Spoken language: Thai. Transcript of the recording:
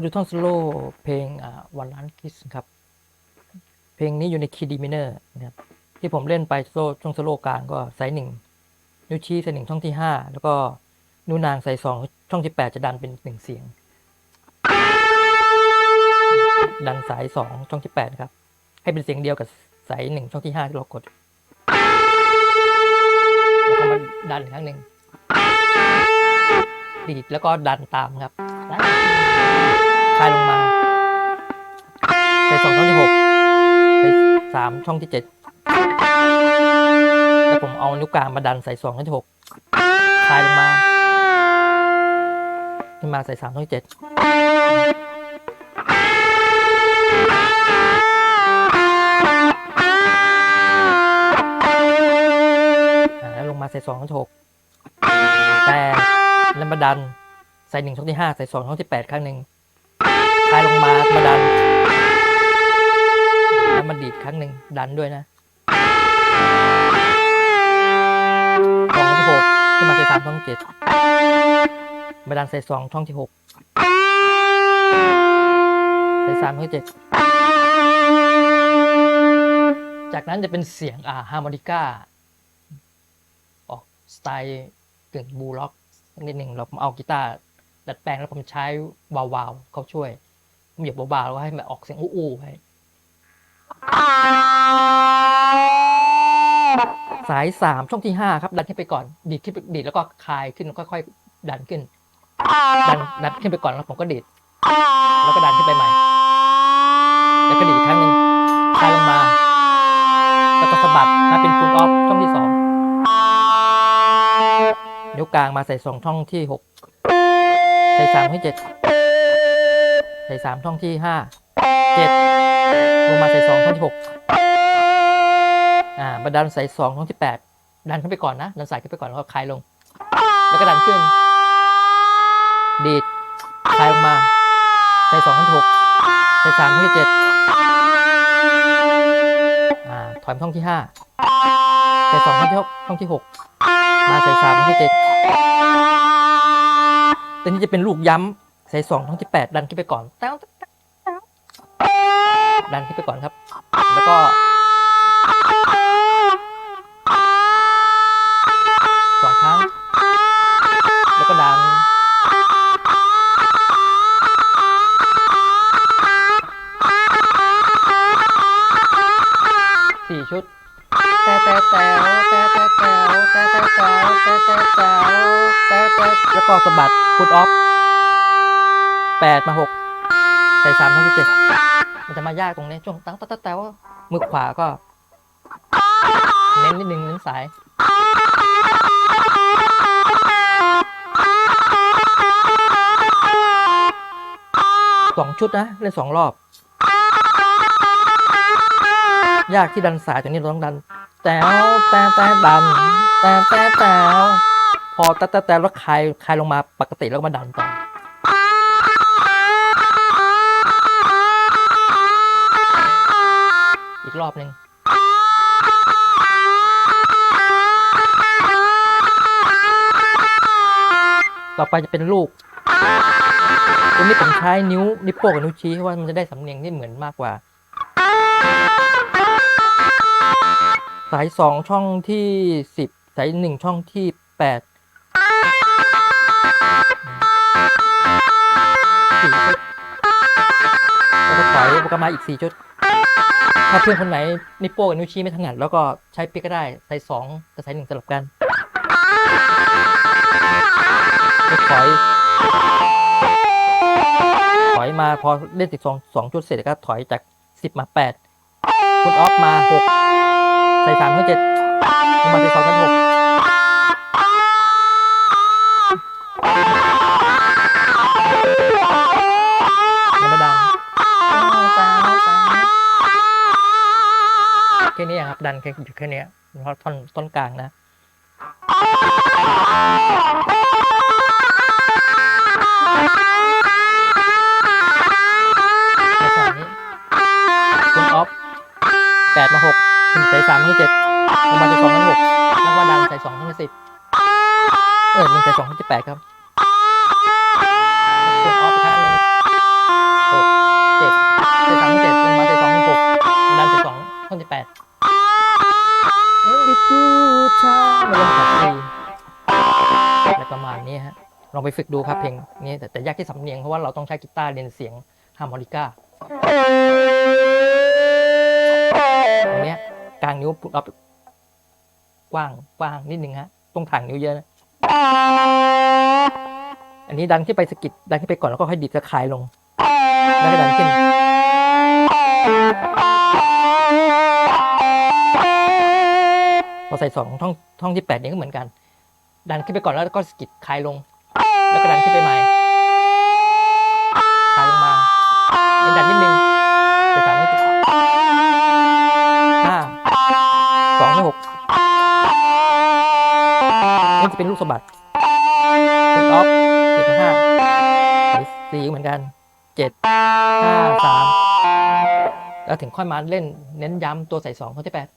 มาดูท่อนสโลเพลงวันล้านคิสครับ เพลงนี้อยู่ในคีย์ดีมิเนอร์นะครับที่ผมเล่นไปโซช่วงสโลกลางก็ไซส์หนึ่งนิ้วชี้ใส่หนึ่งช่องที่ห้าแล้วก็นิ้วนางใส่สองช่องที่แปดจะดันเป็นหนึ่งเสียง ดันสายสองช่องที่แปดครับ ให้เป็นเสียงเดียวกับสายหนึ่งช่องที่ห้าที่เรากดแล้วก็มาดันอีกครั้งหนึ่งดีดแล้วก็ดันตามครับ คลายลงมาใส่สองช่องที่หกใส่สามช่องที่เจ็ดแล้วผมเอานิ้วกลางมาดันใส่สองช่องที่หกคลายลงมาขึ้นมาใส่สามช่องที่เจ็ดแล้วลงมาใส่สองช่องที่หกแต่แล้วมาดันใส่หนึ่งช่องที่ห้าใส่สองช่องที่แปดครั้งหนึ่ง คลายลงมามาดัน แล้วมาดีดครั้งหนึ่งดันด้วยนะสองที่หกขึ้นมาใส่สามช่องเจ็ดมาดันใส่สองช่องที่หกใส่สามช่องเจ็ดจากนั้นจะเป็นเสียงอ่าฮาร์โมนิก้า ออกสไตล์กึ่งบูล็อกนิดหนึ่งเราผมเอากีตาร์ดัดแปลงแล้วผมใช้วาวๆเขาช่วย เหยียบเบาๆแล้วก็ให้มันออกเสียงอู้ๆให้สายสามช่องที่ห้าครับ ดันขึ้นไปก่อน ดีดขึ้นไปดีดแล้วก็คลายขึ้นแล้วค่อยๆดันขึ้น ดันดันขึ้นไปก่อนแล้วผมก็ดีดแล้วก็ดันขึ้นไปใหม่ แล้วก็ดีดอีกครั้งหนึ่งคลายลงมา แล้วก็สะบัดมาเป็นฟูลออฟช่องที่สองนิ้วกลางมาใส่สองช่องที่หกใส่สามที่เจ็ด ส่สามช่องที่ห้าเจ็ดลงมาใส่สองช่องที่หกอ่าบันดันใส่สองช่องที่แปดดันขึ้นไปก่อนนะ ดันสายขึ้นไปก่อนแล้วก็คลายลง แล้วก็ดันขึ้น ดีดคลายลงมาใส่สองช่องที่หกใส่สามช่องที่เจ็ดอ่าถอยมาช่องที่ห้าใส่สองช่องที่หกช่องที่หกมาใส่สามช่องที่เจ็ดแต่นี่จะเป็นลูกย้ำ ใส่สองช่องที่แปดดันขึ้นไปก่อนแต้วแต้วแต้วดันขึ้นไปก่อนครับ แล้วก็สองครั้ง แล้วก็ดัน สี่ชุด แต่แต่แต่แต่แต่แต่แต่แต่แต่แต่แต่แต่แต่แต่แล้วก็สะบัดพุทออฟ แปดมาหกใส่สามเท่าที่เจ็ดมันจะมายากตรงนี้ช่วงตั้งตั้งตั้งแต่ว่ามือขวาก็ เน้นนิดนึงเน้นสายสองชุดนะเล่นสองรอบ ยากที่ดันสายแต่นี่เราต้องดันแต่แต่แต่ดันแต่แต่แต่พอแต่แต่แต่แล้วคลายคลายลงมาปกติแล้วก็มาดันต่อ อีกรอบหนึ่งต่อไปจะเป็นลูกตรงนี้ผมใช้นิ้วนิ้วโป้งกับนิ้วชี้เพราะว่ามันจะได้สำเนียงที่เหมือนมากกว่า สายสองช่องที่สิบสายหนึ่งช่องที่แปดสี่ชุดแล้วก็ถอยแล้วก็มาอีกสี่ชุด ถ้าเพื่อนคนไหนนิวโป้กับนิ้วชี้ไม่ถนัดแล้วก็ใช้ปิกก็ได้สายสองกับสายหนึ่งสลับกันถอยถอยมาพอเล่นติดสองสองจุดเสร็จแล้วก็ถอยจากสิบมาแปดคุณออฟมาหกใส่สามขึ้นเจ็ดลงมาใส่สองกันหก ดันแค่อยู่แค่นี้เพราะท่อนต้นกลางนะคุณออฟแปดมาหกใส่สามให้เจ็ดลงมาใส่สองให้หกแล้วว่าดังใส่สองให้สิบเออหนึ่งใส่สองให้เจ็แปดครับคุณออฟแค่หนึ่งหกเจ็ดใส่สามให้เจ็ดลงมาใส่สองให้หกดังใส่สองให้เจ็แปด good time องขับดีอะไประมาณนี้ฮะ ลองไปฝึกดูครับเพลงนี้แต่แต่ยากที่สำเนียงเพราะว่าเราต้องใช้กีตาร์เรียนเสียงฮาร์โมนิก้าตรงเนี้ยกลางนิ้วเรากว้างกว้างนิดนึงฮะ ตรงถ่างนิ้วเยอะนะอันนี้ดันขึ้นไปสกิดดันขึ้นไปก่อนแล้วก็ค่อยดิดตะคายลง แล้วก็ดันขึ้น ใส่สองท่องท่องที่แปดนี้ก็เหมือนกัน ดันขึ้นไปก่อนแล้วก็สกิดคลายลง แล้วก็ดันขึ้นไปใหม่คลายลงมาเอ็นดันนิดนึงเจ็ดสามไม่ติดห้าสองไม่หกนี่จะเป็นลูกสะบัดคุณออฟเจ็ดมาห้าสี่เหมือนกันเจ็ดห้าสามแล้วถึงค่อยมาเล่นเน้นย้ำตัวใส่สองข้อที่แปด